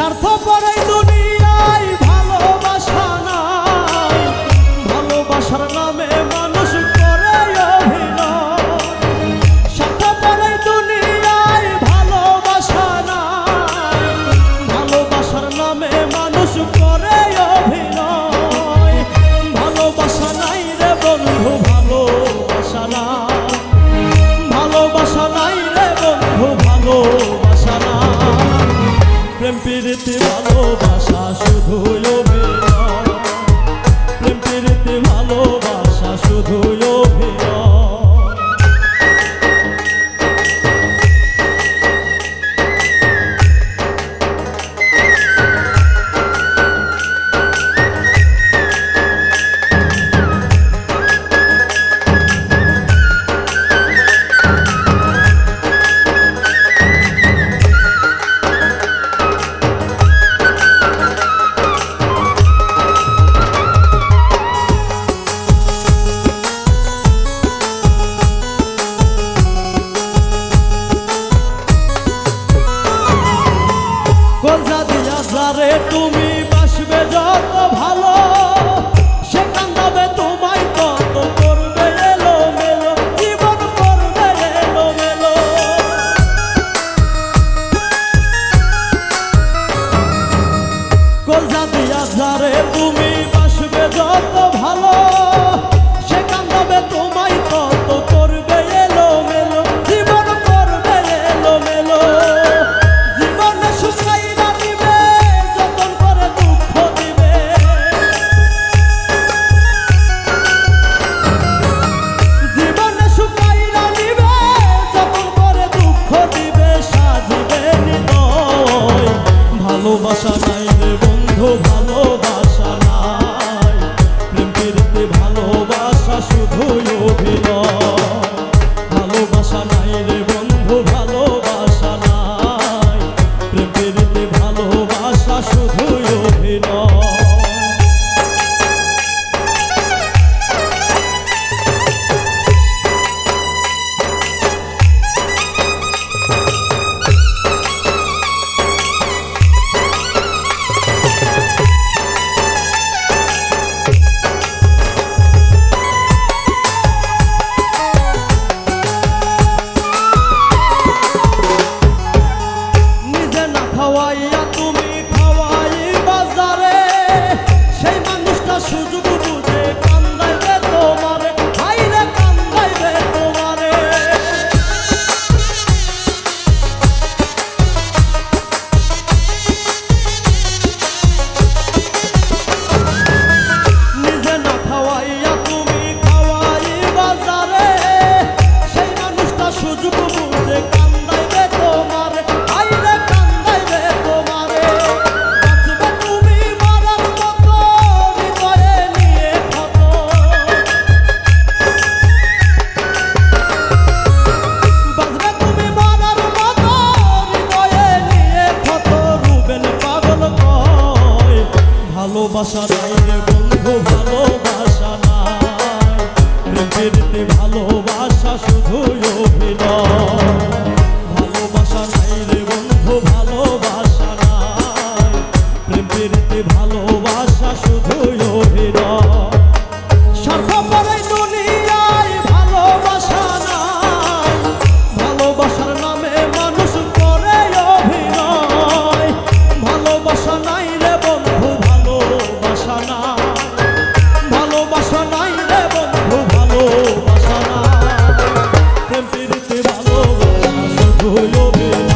স্বার্থপরে প্রীতি ভালোবাসা শুধু অভিনয় প্রেম ভালোবাসা শুধু অভিনয় রে বন্ধু ভালো তুমি খাওয়াই বাজারে সেই ভালোবাসা নাই রে বন্ধু, ভালোবাসা নাই। পৃথিবীতে ভালোবাসা শুধু অভিনয়। ভালোবাসা নাই রে বন্ধু, ভালোবাসা নাই। পৃথিবীতে ভালোবাসা শুধু অভিনয়। Lord.